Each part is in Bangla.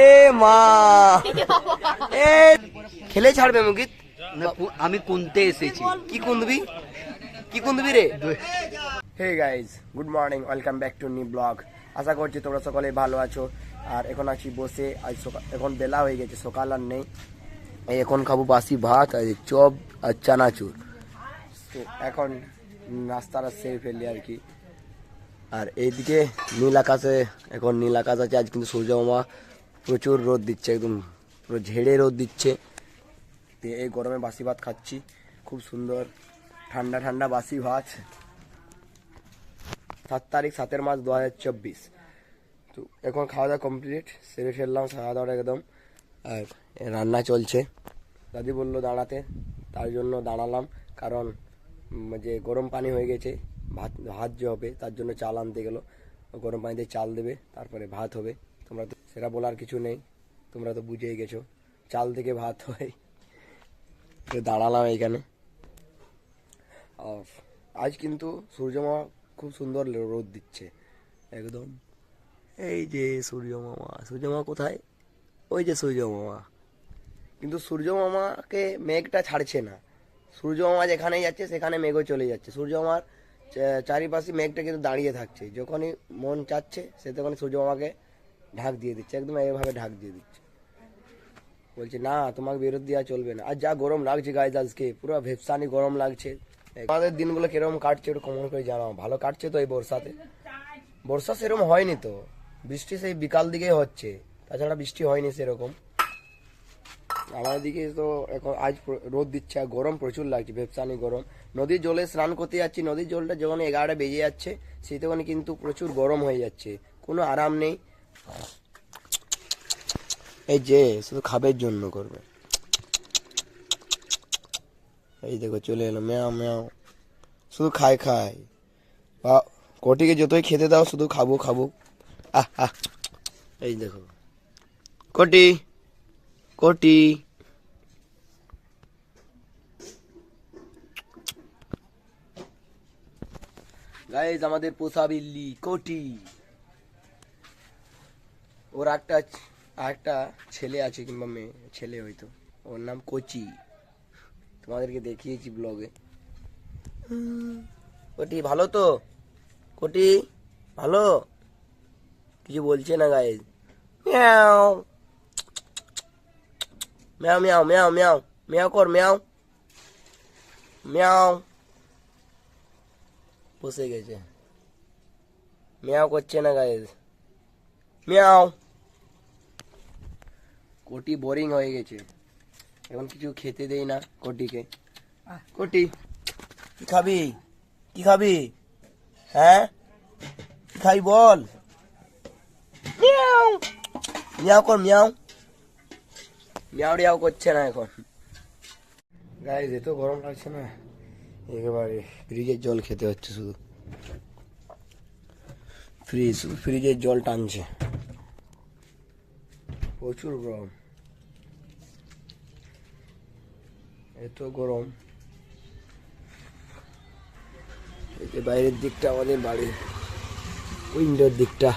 এ মা। এ। খেলে ছাড়বে মুকিত আমি কুনতে এসেছি। কি কুন্দবি কি কুন্দবি রে? Hey guys good morning welcome back to new blog আশা করছি তোমরা সকলে ভালো আছো। আর এখন আছি বসে আজ সকাল এখন বেলা হয়ে গেছে সকাল আর নেই। এই এখন খাব বাসি ভাত আর এই চপ আর চানাচুর। তো এখন নাস্তাটা সেরে ফেললি আর কি। আর এইদিকে নীল আকাশে এখন নীল আকাশ আছে আজ কিন্তু সূর্য মামা। প্রচুর রোদ দিচ্ছে, একদম পুরো ঝেড়ে রোদ দিচ্ছে। এই গরমে বাসি ভাত খাচ্ছি, খুব সুন্দর। ঠান্ডা ঠান্ডা বাসি ভাত। সাত তারিখ, সাতের মাস দু হাজার চব্বিশ। তো এখন খাওয়া দাওয়া কমপ্লিট, সেরে ফেললাম, খাওয়া দাওয়াটা একদম। আর রান্না চলছে। দাদি বলল দাঁড়াতে, তার জন্য দাঁড়ালাম, কারণ যে গরম পানি হয়ে গেছে, ভাত ভাত যে হবে, তার জন্য চাল আনতে গেলো। গরম পানিতে চাল দেবে, তারপরে ভাত হবে। সেটা বলার কিছু নেই। তোমরা তো বুঝেই গেছো। চাল থেকে ভাত হয়। দাঁড়ালাম এইখানে। আজ কিন্তু সূর্যমামা খুব সুন্দর রোদ দিচ্ছে। একদম। এই যে সূর্য মামা সূর্য মামা কোথায়? ওই যে সূর্য মামা কিন্তু সূর্য মামাকে মেঘটা ছাড়ছে না। সূর্য মামা যেখানেই যাচ্ছে, সেখানে মেঘও চলে যাচ্ছে। সূর্য মামার চারিপাশে মেঘটা কিন্তু দাঁড়িয়ে থাকছে। যখনই মন চাচ্ছে, সে তখনই সূর্য মামাকে ঢাক দিয়ে দিচ্ছে, একদম এইভাবে ঢাক দিয়ে দিচ্ছে। বলছে, না, তোমাকে বিরোধ দেওয়া চলবে না। আর যা গরম লাগছে গাইজ আজকে, পুরো ভেপসানি গরম লাগছে। আমাদের দিনগুলো কীরকম কাটছে একটু কমন করে জানাও। ভালো কাটছে তো এই বর্ষাতে। বর্ষা সেরকম হয়নি তো। বৃষ্টি সেই বিকাল দিকেই হচ্ছে। তাছাড়া বৃষ্টি হয়নি সেরকম। আমাদের দিকে তো এখন আজ রোদ দিচ্ছে, আর গরম প্রচুর লাগছে, ভেপসানি গরম। নদীর জলে স্নান করতে যাচ্ছি, নদীর জলটা যখন এগারোটা বেজে যাচ্ছে সেই তখন কিন্তু প্রচুর গরম হয়ে যাচ্ছে। কোনো আরাম নেই। এই যে, শুধু খাবের জন্য করবে। এই দেখো, চলে এলো, ম্যাও ম্যাও। শুধু খায় খায়। বা, কটিকে যতই খেতে দাও, শুধু খাব খাব। আহ আহ। এই দেখো। কটি কটি। গাইজ আমাদের পোষা বিল্লি, কোটি। ওর একটা একটা ছেলে আছে কিংবা মেয়ে, ছেলে হয়তো। ওর নাম কোচি। তোমাদেরকে দেখিয়েছি ব্লগে কোটি, ভালো তো? কোটি, ভালো? কিছু বলছে না গাইজ মিয়াও। মিয়াও মিয়াও মিয়াও মিয়াও। মিয়াও কর, মিয়াও। মিয়াও। বসে গেছে। মিয়াও করছে না গাইজ মিয়াও। কোটি বোরিং হয়ে গেছে। এখন কিছু খেতে দেই না কোটিকে। কোটি কি খাবি? কি খাবি? হ্যাঁ? কি খাবি বল? মিয়াও। মিয়াও কর মিয়াও। মিয়াও টিয়াও করছে না এখন। গায়ে এত গরম লাগছে না। একেবারে ফ্রিজের জল খেতে হচ্ছে শুধু। ফ্রিজ ফ্রিজের জল টানছে। প্রচুর গরম। এত গরম। বাইরের দিকটা, আমাদের বাড়ির উইন্ডোর দিকটা।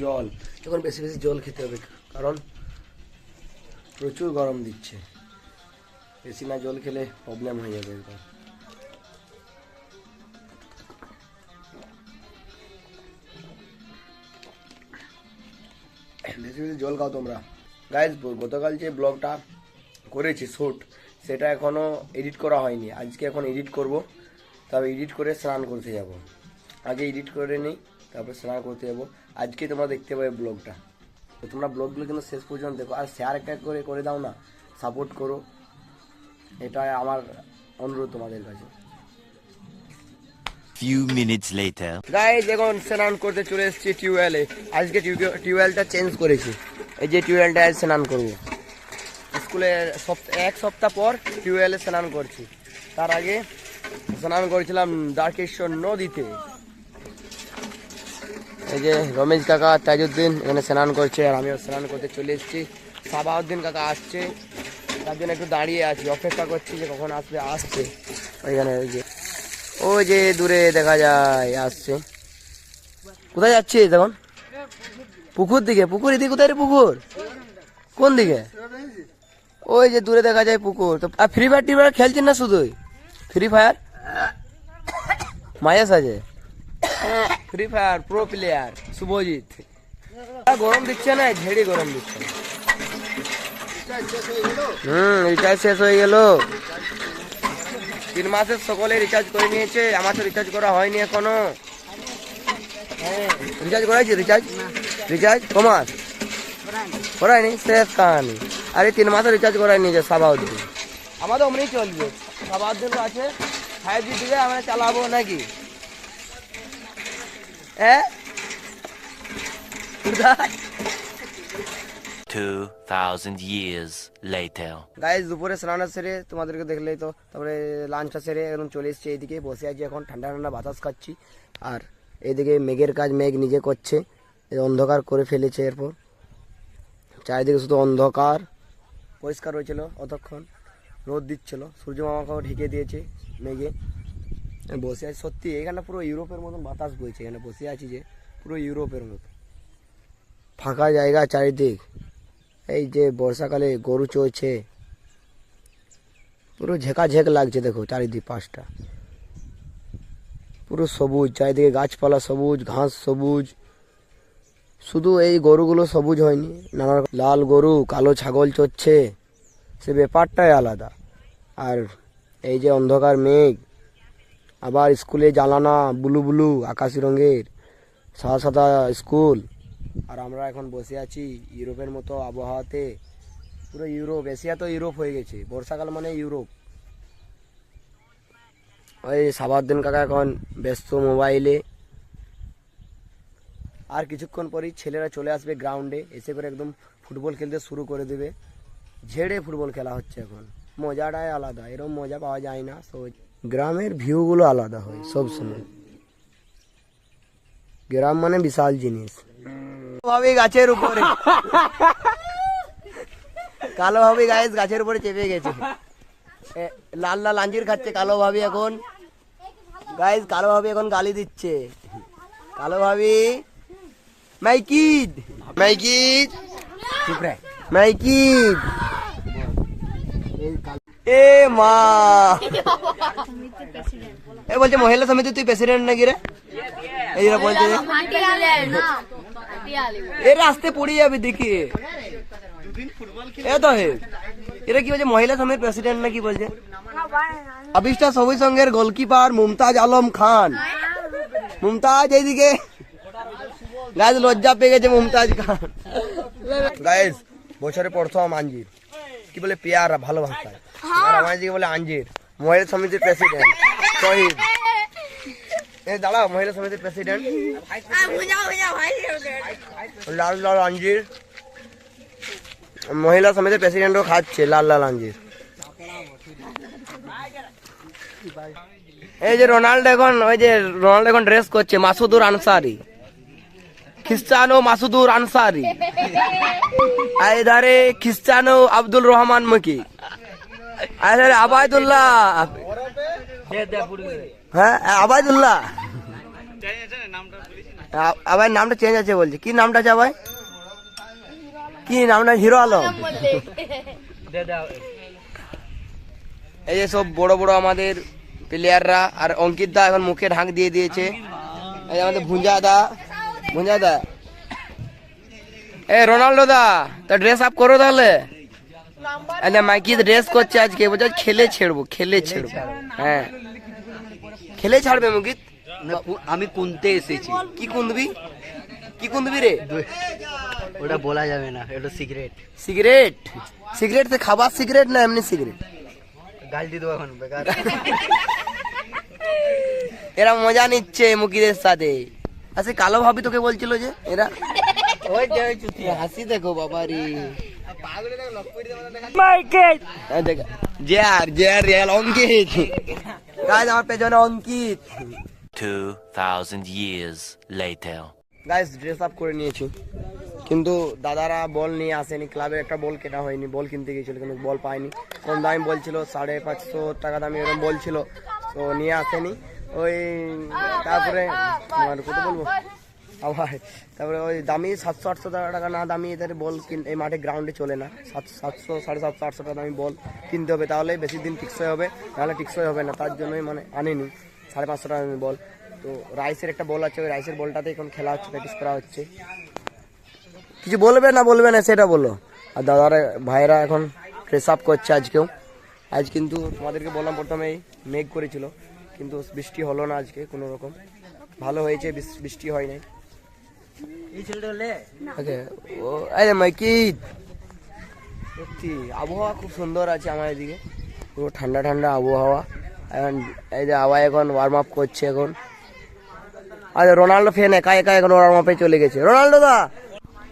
জল, এখন বেশি বেশি জল খেতে হবে, কারণ প্রচুর গরম দিচ্ছে। বেশি না জল খেলে প্রবলেম হয়ে যাবে এরকম। বেশি বেশি জল খাও তোমরা। গাইজ গতকাল যে ব্লগটা করেছি শ্যুট সেটা এখনও এডিট করা হয়নি। আজকে এখন এডিট করব, তবে এডিট করে স্নান করতে যাব। আগে এডিট করে নিই, তারপর স্নান করতে যাব। আজকে তোমরা দেখতে পাবে ব্লগটা। তো তোমরা ব্লগগুলো কিন্তু শেষ পর্যন্ত দেখো। আর শেয়ার একটা করে করে দাও না সাপোর্ট করো। এটা আমার অনুরোধ তোমাদের কাছে। Few minutes later. গাইজ এখন স্নান করতে চলে এসেছি টিউবওয়েলে। আজকে টিউবওয়েলটা চেঞ্জ করেছি। এই যে টিউবওয়েলটা আজ স্নান করব। স্কুলে এক সপ্তাহ পর টিউবওয়েলে স্নান করছি। তার আগে স্নান করেছিলাম দ্বারকেশ্বর নদীতে। এই যে রমেশ কাকা, তাজউদ্দিন এখানে স্নান করছে আর আমিও স্নান করতে চলে এসেছি। সাবাউদ্দিন কাকা আসছে। তার জন্য একটু দাঁড়িয়ে আছি। অপেক্ষা করছি যে কখন আসবে, আসছে। ওইখানে ওই যে ওই যে দূরে দেখা যায়, আসছে। কোথায় যাচ্ছিস এখন পুকুর দিকে। পুকুর এদিকে কোথায় রে পুকুর? কোন দিকে? ওই যে দূরে দেখা যায় পুকুর। তো, আর ফ্রি ফায়ার টি ফায়ার খেলছেন না শুধুই? ফ্রি ফায়ার মায়াস আছে। Free fire pro player Shubhajit গরম দিচ্ছে না ঝেড়ে গরম দিচ্ছে। হুম রিচার্জ শেষ হয়ে গেল। তিন মাসের সকলে রিচার্জ করে নিয়েছে আমার তো রিচার্জ করা হয়নি এখনও। রিচার্জ করাইছি রিচার্জ রিচার্জ কমাস। করায়নি? শেষ কাহানি। আরে, তিন মাসে রিচার্জ করাই নিয়েছে সাবাউদ্দিন আমাদের অমনি চলবে। সাবাউদ্দিন আছে ফাইভ জি দিবে আমরা চালাবো নাকি? হ্যাঁ? 2,000 years later. গাইজ দুপুরে স্নান সেরে তোমাদেরকে দেখলেই তো তারপরে লাঞ্চটা সেরে এখন চলে এসেছি এইদিকে বসে আছি এখন ঠান্ডা ঠান্ডা বাতাস খাচ্ছি। আর এইদিকে মেঘের কাজ মেঘ নিজে করছে অন্ধকার করে ফেলেছে এরপর। চারিদিকে শুধু অন্ধকার পরিষ্কার হয়েছিল অতক্ষণ রোদ দিচ্ছিল সূর্য মামাকেও ঢেকে দিয়েছে মেঘে। বসে আছি সত্যি এখানে পুরো ইউরোপের মতন বাতাস বইছে এখানে বসে আছি যে পুরো ইউরোপের মতো। ফাঁকা জায়গা চারিদিক। এই যে বর্ষাকালে গরু চড়ছে, পুরো ঝেঁকাঝেক লাগছে, দেখো চারিদিক পাশটা পুরো সবুজ, চারিদিকে গাছপালা সবুজ, ঘাস সবুজ। শুধু এই গরুগুলো সবুজ হয়নি, নানা লাল গরু, কালো ছাগল চড়ছে, সে ব্যাপারটাই আলাদা। আর এই যে অন্ধকার মেঘ, আবার স্কুলে জ্বালানা ব্লু ব্লু, আকাশি রঙের, সাদা সাদা স্কুল। আর আমরা এখন বসে আছি ইউরোপের মতো আবহাওয়াতে। পুরো ইউরোপ, এশিয়া তো ইউরোপ হয়ে গেছে। বর্ষাকাল মানে ইউরোপ। ওই সাবাদ্দিন কাকা এখন ব্যস্ত মোবাইলে। আর কিছুক্ষণ পরেই ছেলেরা চলে আসবে গ্রাউন্ডে, এসে করে একদম ফুটবল খেলতে শুরু করে দেবে। ঝেড়ে ফুটবল খেলা হচ্ছে এখন। মজাটাই আলাদা। এরকম মজা পাওয়া যায় না। তো গ্রামের ভিউগুলো আলাদা হয় সবসময়। গ্রাম মানে বিশাল জিনিস। ভাবি গাছের উপরে। কালো ভাবি গাইস গাছের উপরে চেপে গেছে। লাল লাল আঞ্জির খাচ্ছে কালো ভাবি এখন। গাইস কালো ভাবি এখন গালি দিচ্ছে। কালো ভাবি মাইকিদ। মাইকিদ। চুপ রে। মাইকিদ। এ মা। এ বলছে মহিলা সমিতি তুই প্রেসিডেন্ট নাকি রে? এই বলছে। যে। এ রাস্তে পড়ে যাবে দেখি এ তো হে এরা কি বলছে মহিলা সমিতির প্রেসিডেন্ট নাকি বলছে আবিষ্টা সবুজ সঙ্গের গোলকিপার মুমতাজ আলম খান মুমতাজ এইদিকে গাইজ লজ্জা পেয়ে গেছে মুমতাজ খান গাইজ বছরে প্রথম আঞ্জির কি বলে পেয়ারা ভালো ভাষায় আর আমার দিকে বলে আঞ্জির মহিলা সমিতির প্রেসিডেন্ট শহীদ এ মহিলা সমিতির প্রেসিডেন্ট লাল লাল আঞ্জির। মহিলা সমিতির প্রেসিডেন্টও খাচ্ছে, লাল লাল আঞ্জির। এই যে রোনাল্ডো এখন, ওই যে রোনাল্ডো এখন ড্রেস করছে, মাসুদুর আনসারি। খ্রিস্টানো মাসুদুর আনসারি। আর এধারে খ্রিস্টানো আব্দুল রহমান মুকি। আর আবায়দুল্লাহ। হ্যাঁ আবায়দুল্লাহ। আবার নামটা চেঞ্জ আছে বলছে। কি নামটা আছে আবার কি নামটা হিরো আলম। এই যে সব বড় বড় আমাদের প্লেয়াররা আর অঙ্কিত দা এখন মুখে ঢাক দিয়ে দিয়েছে। এই যে আমাদের ভুঞ্জা দা। ভুঞ্জা দা। এ রোনাল্ডো দা, তা ড্রেস আপ করো তাহলে। আচ্ছা মাইকি ড্রেস করছে আজকে, বলছে খেলে ছেড়বো খেলে ছেড়বো। হ্যাঁ। খেলে ছাড়বে মুকিত না, আমি কুনতে এসেছি। কি কুন্দবি কি কুন্দবি রে? ওটা বলা যাবে না এটা সিগারেট। সিগারেট? সিগারেট তো খাবার সিগারেট না এমনি সিগারেট? গাল দিয়ে দেবো এখন বেকার। এরা মজা নিচ্ছে মুকিদের সাথে। আচ্ছা কালো ভাবি তোকে বলছিল যে এরা? ওই যে চুতি হাসি দেখো বাবা রে এই দেখ, জেয়ার জেয়ার রিয়াল অঙ্কিত। গাইজ আমার পেছনে Ankit. 2,000 years later. Guys dress up করে নিয়েছি। কিন্তু দাদারা বল নিয়ে আসেনি। ক্লাবে একটা বল কেনা হয়নি। বল কিনতে গিয়েছিল কিন্তু বল পাইনি কম দামি বলছিল সাড়ে পাঁচশো টাকা দামি এরকম বলছিল তো নিয়ে আসেনি। ওই তারপরে কত বলব? আবার তারপরে ওই দামি সাতশো, আটশো টাকা না দামি এদের বল কিন এই মাঠে গ্রাউন্ডে চলে না। সাতশো, সাড়ে সাতশো, আটশো টাকা দামি বল কিনতে হবে তাহলে বেশি দিন টিকসই হবে, নাহলে টিকসই হবে না, তার জন্যই মানে আনিনি। সাড়ে পাঁচশো টাকা দামি বল। তো রাইসের একটা বল আছে, ওই রাইসের বলটাতে এখন খেলা হচ্ছে প্র্যাকটিস করা হচ্ছে। কিছু বলবে না বলবে না, সেটা বলো। আর দাদারা ভাইরা এখন ফ্রেশ আপ করছে আজকেও। আজ কিন্তু তোমাদেরকে বললাম প্রথমেই মেঘ করেছিল, কিন্তু বৃষ্টি হলো না আজকে কোনো রকম ভালো হয়েছে বৃষ্টি হয় নাই। ওকে। ও আরে মাইকিট সত্যি আবহাওয়া খুব সুন্দর আছে আমার এদিকে। পুরো ঠান্ডা ঠান্ডা আবহাওয়া। এখন এই যে আবার এখন ওয়ার্ম আপ করছে এখন। আরে রোনাল্ডো ফ্যান একা একা এখন ওয়ার্ম আপে চলে গেছে। রোনাল্ডো দা!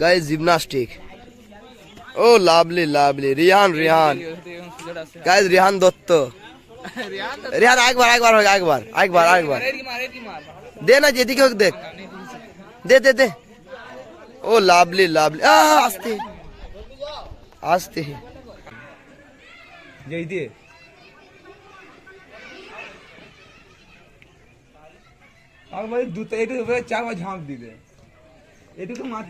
গাইস জিমনাস্টিক ও lovely lovely Rihan Rihan. Guys Rihan Dutta. Rihan একবার একবার একবার একবার একবার। দে না যেদিকে হোক দেখ। দে দে দে ও লাভলি লাভলি আহ, আস্তে আস্তে যেই দিয়ে একবার দুটো এটুকু উপরে চারবার ঝাঁপ দিবে এটুকু মাছ